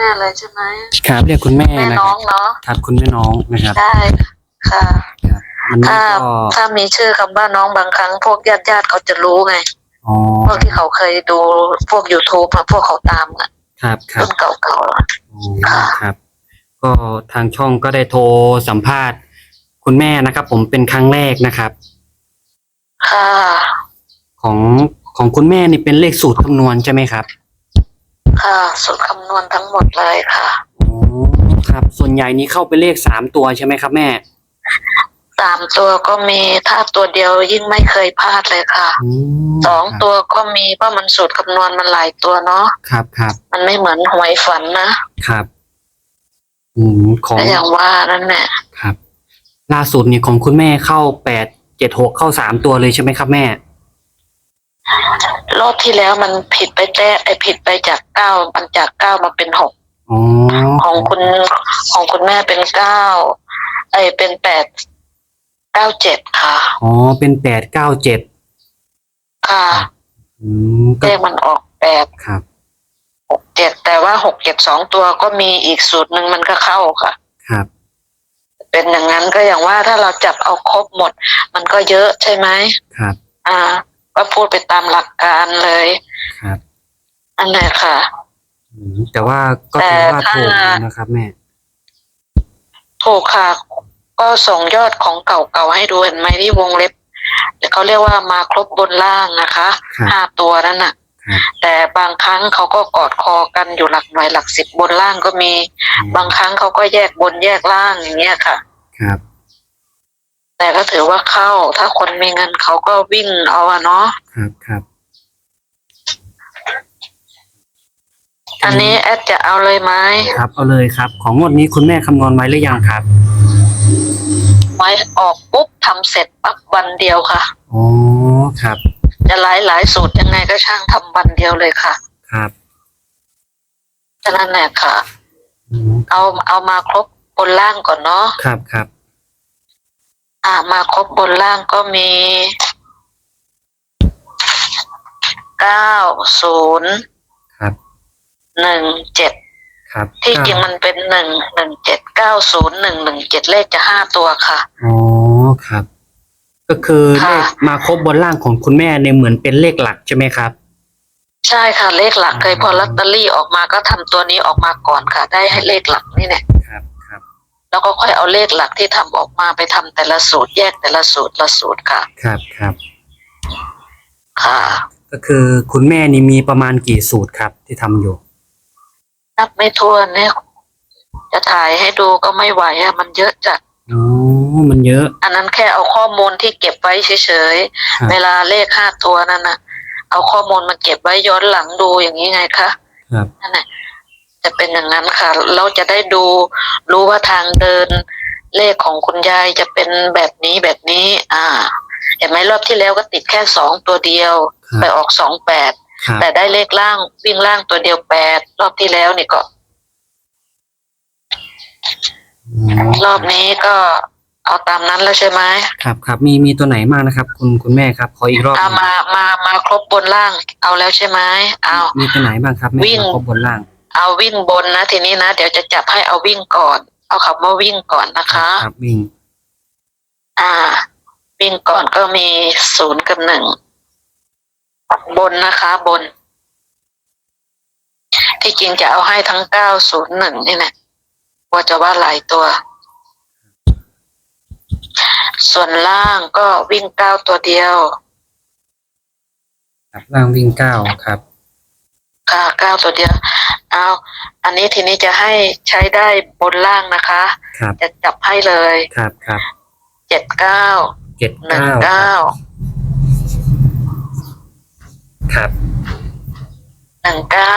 ม่เลยใช่ไหมครับเรียกคุณแม่แม่นะคน้อรับงเนาะครับคุณแม่น้องนะครับได้ค่ะครับวันนี้ถ้าก็ถ้ามีชื่อคำว่าน้องบางครั้ง พวกญาติญาติๆเขาจะรู้ไง อ๋อพวกที่เขาเคยดูพวก youtube อะพวกเขาตามอะครับครัรุ่บนเก่าๆอะอ๋อครับ ก็ทางช่องก็ได้โทรสัมภาษณ์ คุณแม่นะครับ ผมเป็นครั้งแรกนะครับ ค่ะ ของของคุณแม่นี่เป็นเลขสูตรคำนวณใช่ไหมครับ ค่ะสูตรคำนวณทั้งหมดเลยค่ะอ๋อครับ ส่วนใหญ่นี้เข้าไปเลขสามตัวใช่ไหมครับแม่สามตัวก็มีถ้าตัวเดียวยิ่งไม่เคยพลาดเลยค่ะอืมสองตัวก็มีเพราะมันสูตรคำนวณมันหลายตัวเนาะครับครับมันไม่เหมือนหวยฝันนะครับอืมของแต่อย่างว่านั่นแหละครับ ล่าสุดนี่ของคุณแม่เข้าแปดเจ็ดหกเข้าสามตัวเลยใช่ไหมครับแม่ รอบที่แล้วมันผิดไปแต้ไอผิดไปจากเก้ามันจากเก้ามาเป็นหกอ๋อของคุณของคุณแม่เป็นเก้าไอเป็นแปดเก้าเจ็ดค่ะอ๋อเป็นแปดเก้าเจ็ดค่ะอืมเลก็ขมันออกแปดครับหกเจ็ดแต่ว่าหกเจ็ดสองตัวก็มีอีกสูตรหนึ่งมันก็เข้าค่ะ ครับ เป็นอย่างนั้นก็อย่างว่าถ้าเราจับเอาครบหมด มันก็เยอะใช่ไหมครับ อ่า ก็พูดไปตามหลักการเลยครับอันไหนค่ะอืมแต่ว่าก็ถือว่าแต่ถ้าถูกอยู่นะครับแม่ถูกค่ะ ก็ส่งยอดของเก่าๆให้ดูเห็นไหมที่วงเล็บเขาเรียกว่ามาครบบนล่างนะคะครับห้าตัวนั่นน่ะครับแต่บางครั้งเขาก็กอดคอกันอยู่หลักหน่วยหลักสิบบนล่างก็มี บางครั้งเขาก็แยกบนแยกล่างอย่างเงี้ยค่ะ ครับ แต่ก็ถือว่าเข้า ถ้าคนมีเงินเขาก็วิ่งเอาอะเนาะ ครับครับอันนี้แอดจะเอาเลยไหมครับเอาเลยครับ ของงวดนี้คุณแม่คำนวณไว้หรือยังครับไว้ออกปุ๊บทำเสร็จปั๊บวันเดียวค่ะ อ๋อครับ จะหลายหลายๆสูตรยังไงก็ช่างทำวันเดียวเลยค่ะครับฉะนั้นแหละค่ะ อืมเอาเอามาครบบนล่างก่อนเนาะ ครับครับ อ่ามาครบบนล่างก็มีเก้าศูนย์ครับหนึ่งเจ็ดครับที่จริงมันเป็นหนึ่งหนึ่งเจ็ดเก้าศูนย์หนึ่งหนึ่งเจ็ดเลขจะห้าตัวค่ะ อ๋อครับ ก็คือเลค่ะขมาครบบนล่างของคุณแม่เนี่ยเหมือนเป็นเลขหลักใช่ไหมครับ ใช่ค่ะเลขหลักเลยพออืมลอตเตอรี่ออกมาก็ทำตัวนี้ออกมาก่อนค่ะ ได้ให้เลขหลักนี่เนี่ยครับครับ แล้วก็ค่อยเอาเลขหลักที่ทำออกมาไปทำแต่ละสูตรแยกแต่ละสูตรละสูตรค่ะ ครับครับ ค่ะ ก็คือคุณแม่นี่มีประมาณกี่สูตรครับที่ทำอยู่ นับไม่ถ้วนเนี่ยจะถ่ายให้ดูก็ไม่ไหวอะมันเยอะจัด อ๋อ มันเยอะ อันนั้นแค่เอาข้อมูลที่เก็บไว้เฉยครับ ๆ เวลาเลขห้าตัวนั่นนะเอาข้อมูลมาเก็บไว้ย้อนหลังดูอย่างนี้ไงคะครับ นั่นแหละ จะเป็นอย่างนั้นค่ะ เราจะได้ดูรู้ว่าทางเดินเลขของคุณยายจะเป็นแบบนี้แบบนี้ อ่า เห็นไหมรอบที่แล้วก็ติดแค่สองตัวเดียวครับไปออกสองแปดครับแต่ได้เลขล่างวิ่งล่างตัวเดียวแปดรอบที่แล้วนี่ก็มรอบนี้ก็เอาตามนั้นแล้วใช่ไหมครับครับมีมีตัวไหนมากนะครับ คุณคุณแม่ครับ ขออีกรอบหเอานึ่งมามามาครบบนล่าง เอาแล้วใช่ไหมเอามีตัวไหนบ้างครับแม่วิ่งมาครบบนล่าง เอาวิ่งบนนะทีนี้นะ เดี๋ยวจะจับให้เอาวิ่งก่อน เอาคำว่าวิ่งก่อนนะคะ ครับวิ่ง อ่า วิ่งก่อนก็มีศูนย์กับหนึ่งบนนะคะบน ที่จริงจะเอาให้ทั้งเก้าศูนย์หนึ่งนี่แหละว่าจะว่าหลายตัว ส่วนล่างก็วิ่งเก้าตัวเดียว ครับล่างวิ่งเก้าครับ ค่ะเก้าตัวเดียว เอาอันนี้ทีนี้จะให้ใช้ได้บนล่างนะคะ ครับจะจับให้เลยครับครับเจ็ดเก้าเจ็ดหนึ่งเก้าเก้าครับหนึ่งเก้า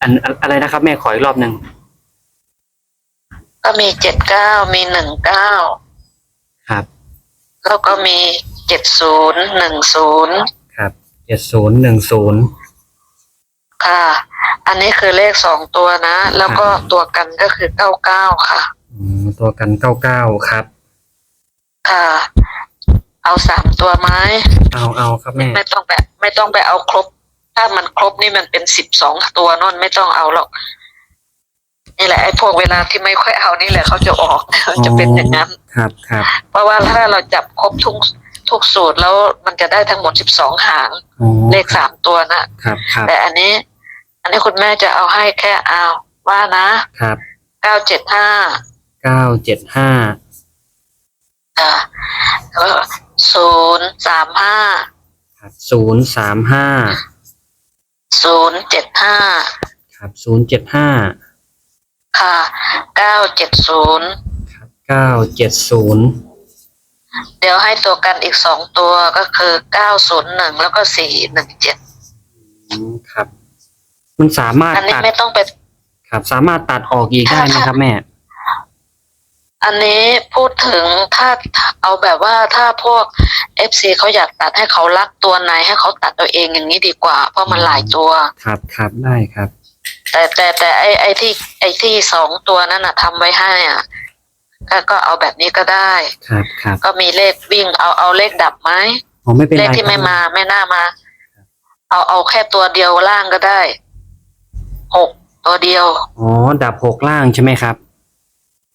อันอันอะไรนะครับ แม่ขออีกรอบหนึ่งก็มีเจ็ดเก้ามีหนึ่งเก้าครับแล้วก็มีเจ็ดศูนย์หนึ่งศูนย์ครับเจ็ดศูนย์หนึ่งศูนย์ ค่ะ อันนี้คือเลขสองตัวนะ แล้วก็ตัวกันก็คือเก้าเก้าค่ะตัวกันเก้าเก้าครับ ค่ะ เอาสามตัวไหมเอาเอาครับแม่ ไม่ต้องไปไม่ต้องไปเอาครบ ถ้ามันครบนี่มันเป็นสิบสองตัวนั่นไม่ต้องเอาหรอกนี่แหละไอ้พวกเวลาที่ไม่ค่อยเอานี่แหละเขาจะออกจะเป็นอย่างนั้น ครับครับ เพราะว่าถ้าเราจับครบทุก ทุกสูตรแล้วมันจะได้ทั้งหมดสิบสองหาง อ๋อเลขสามตัวนะครับครับแต่อันนี้ อันนี้คุณแม่จะเอาให้แค่เอาว่านะครับเก้าเจ็ดห้าเก้าเจ็ดห้าอ่าแล้วศูนย์สามห้าครับศูนย์สามห้าศูนย์เจ็ดห้าครับศูนย์เจ็ดห้าค่ะเก้าเจ็ดศูนย์ครับเก้าเจ็ดศูนย์ เดี๋ยวให้ตัวกันอีกสองตัวก็คือเก้าศูนย์หนึ่งแล้วก็สี่หนึ่งเจ็ดครับ มันสามารถอันนี้ตัดไม่ต้องไป ครับ สามารถตัดออกอีกได้ไหมครับแม่ อันนี้พูดถึงถ้าเอาแบบว่าถ้าพวกเอฟซีเขาอยากตัดให้เขารักตัวไหนให้เขาตัดตัวเองอย่างนี้ดีกว่า เพราะมันหลายตัว ครับครับได้ครับ แต่แต่แต่ไอไอที่ไอที่สองตัวนั้นน่ะทำไว้ให้อะ ก็ก็เอาแบบนี้ก็ได้ ครับครับก็มีเลขวิ่งเอาเอาเลขดับไหมอ๋อไม่เป็นเลไรขที่ครับไม่มาไม่น่ามา เอาเอาแค่ตัวเดียวล่างก็ได้หกตัวเดียวอ๋อดับหกล่างใช่ไหมครับ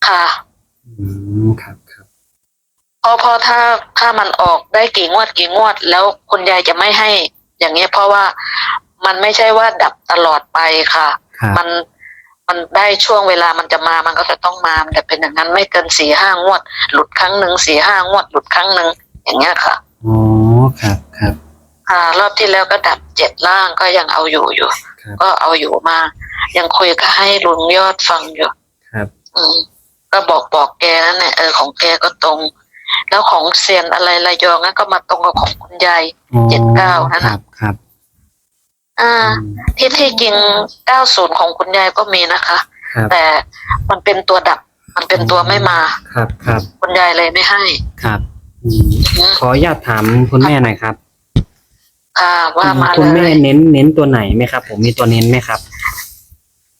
ค่ะอืมครับครับเพราะเพราะถ้าถ้ามันออกได้กี่งวดกี่งวด แล้วคุณยายจะไม่ให้ อย่างเงี้ยเพราะว่ามันไม่ใช่ว่าดับตลอดไปค่ะครับมัน มันได้ช่วงเวลามันจะมามันก็จะต้องมามันจะเป็นอย่างนั้นไม่เกินสี่ห้างวด หลุดครั้งหนึ่งสี่ห้างวด หลุดครั้งหนึ่งอย่างเงี้ยค่ะอ๋อครับครับอ่ารอบที่แล้วก็ดับเจ็ดล่างก็ยังเอาอยู่อยู่ครับก็เอาอยู่มา ยังคุยก็ให้ลุงยอดฟังอยู่ ครับ อืมก็บอกบอกแกนั่นแหละเออของแกก็ตรง แล้วของเซียนอะไรระยองนั่นก็มาตรงกับของคุณยายอ๋อเจ็ดเก้านั่นคน่ะรับครับ อ่าอืมที่ที่จริงเก้าศูนย์ของคุณยายก็มีนะคะ ครับแต่มันเป็นตัวดับ มันเป็นตัวไม่มา ครับครับคุณยายเลยไม่ให้ครับอืมอืมขออนุญาตถามคุณแม่หน่อยครับ ค่ะว่ามาคุณเลแม่ย เน้นเน้นตัวไหนไหมครับ ผมมีตัวเน้นไหมครับ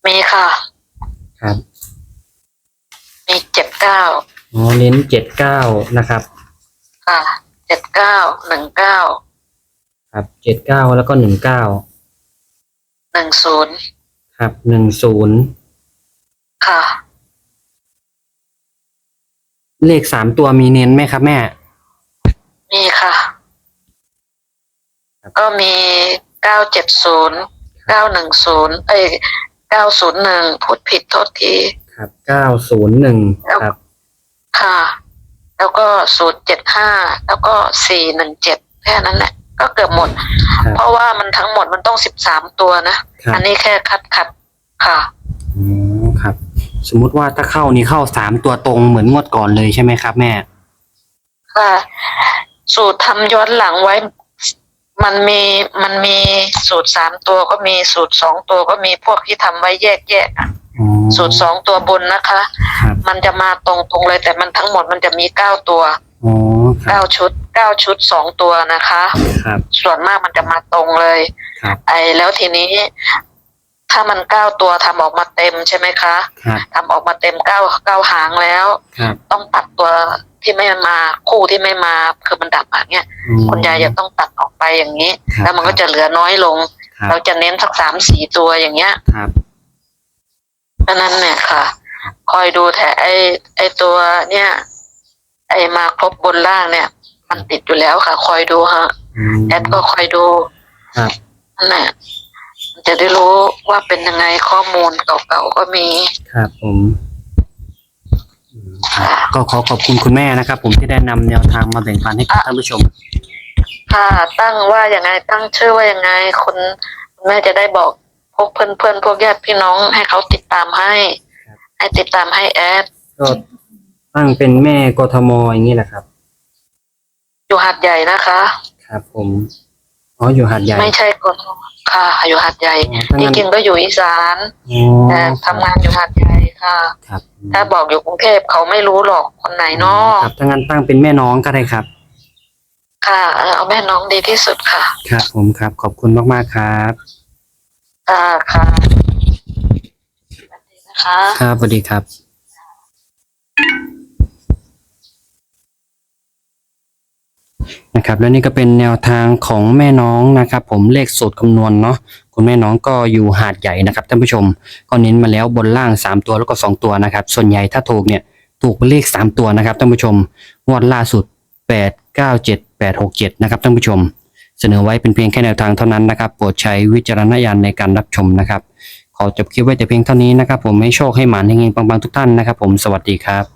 มีค่ะ ครับมีเจ็ดเก้าอ๋อเน้นเจ็ดเก้านะครับ ค่ะเจ็ดเก้าหนึ่งเก้าครับเจ็ดเก้าแล้วก็หนึ่งเก้า หนึ่งศูนย์ครับหนึ่งศูนย์ค่ะ เลขสามตัวมีเน้นไหมครับแม่ มีค่ะ ก็มีเก้าเจ็ดศูนย์เก้าหนึ่งศูนย์เอ้ยเก้าศูนย์หนึ่งพูดผิดโทษที ครับเก้าศูนย์หนึ่งครับ ค่ะ แล้วก็ศูนย์เจ็ดห้าแล้วก็สี่หนึ่งเจ็ดแค่นั้นแหละ ก็เกือบหมด ครับ เพราะว่ามันทั้งหมดมันต้องสิบสามตัวนะ ครับอันนี้แค่คัดคัดค่ะอ๋อครับ สมมุติว่าถ้าเข้านี่เข้าสามตัวตรงเหมือนงวดก่อนเลยใช่ไหมครับ แม่ ค่ะ สูตรทำย้อนหลังไว้ มันมีมันมีสูตรสามตัวก็มีสูตรสองตัวก็มีพวกที่ทำไว้แยกแยกๆอะอ๋อสูตรสองตัวบนนะคะ ครับ มันจะมาตรงตรงๆเลย แต่มันทั้งหมดมันจะมีเก้าตัว อ๋อครัเก้าบชุดเก้าชุดสองตัวนะคะ ครับ ส่วนมากมันจะมาตรงเลย ครับ ไอ้แล้วทีนี้ ถ้ามันเก้าตัวทำออกมาเต็มใช่ไหมคะครับ ทำออกมาเต็มเก้าเก้าหางแล้ว ครับต้องตัดตัวที่ไม่มาคู่ที่ไม่มาคือมันดับอย่างเงี้ยอ๋อคุณยายจะต้องตัดออกไปอย่างนี้ ครับแล้วมันก็จะเหลือน้อยลง ครับเราจะเน้นสักสามสี่ตัวอย่างเงี้ยครับเพราะนั้นเนี่ยค่ะ คอยดูแต่ไอไอตัวเนี่ย ไอมาครบบนล่างเนี่ย มันติดอยู่แล้วค่ะ คอยดูฮะอืมแอดก็คอยดูครับ นั่นแหละมันจะได้รู้ว่าเป็นยังไงข้อมูลเก่าๆก็มีครับผมอืมครับก็ขอขอบคุณคุณแม่นะครับ ผมที่ได้นำแนวทางมาแบ่งปันให้กับท่านผู้ชม ค่ะตั้งว่ายังไงตั้งชื่อว่ายังไงคุณคุณแม่จะได้บอกพวกเพื่อนเพื่อนๆพวกญาติพี่น้องให้เขาติดตามให้ ครับ ให้ติดตามให้แอดก็ ตั้งเป็นแม่กทมอย่างนี้แหละครับ อยู่หัดใหญ่นะคะ ครับ ผมอ๋ออยู่หาดใหญ่ไม่ใช่คนค่ะ อยู่หัดใหญ่อ๋อถ้าจงั้นริงๆก็อยู่อีสานอ๋อแต่ทำงานอยู่หัดใหญ่ค่ะ ครับถ้าบอกอยู่กรุงเทพเขาไม่รู้หรอกคนไหนเนาะครับถ้างั้นตั้งเป็นแม่น้องก็ได้ครับ ค่ะเออเอาแม่น้องดีที่สุดค่ะ ครับผมครับ ขอบคุณมากๆครับค่ะค่ะสวัสดีนะคะครับสวัสดีครับ นะครับและนี่ก็เป็นแนวทางของแม่น้องนะครับ ผมเลขสูตรคำนวณเนาะคุณแม่น้องก็อยู่หาดใหญ่นะครับท่านผู้ชมก็เน้นมาแล้วบนล่าง 3 ตัวแล้วก็ 2 ตัวนะครับ ส่วนใหญ่ถ้าถูกเนี่ยถูกเป็นเลข 3 ตัวนะครับท่านผู้ชมงวดล่าสุด 8 9 7 8 6 7 นะครับท่านผู้ชม เสนอไว้เป็นเพียงแค่แนวทางเท่านั้นนะครับโปรดใช้วิจารณญาณในการรับชมนะครับขอจบคลิปไว้แต่เพียงเท่านี้นะครับ ผมให้โชคให้หมานให้เงงปังๆทุกท่านนะครับ ผมสวัสดีครับ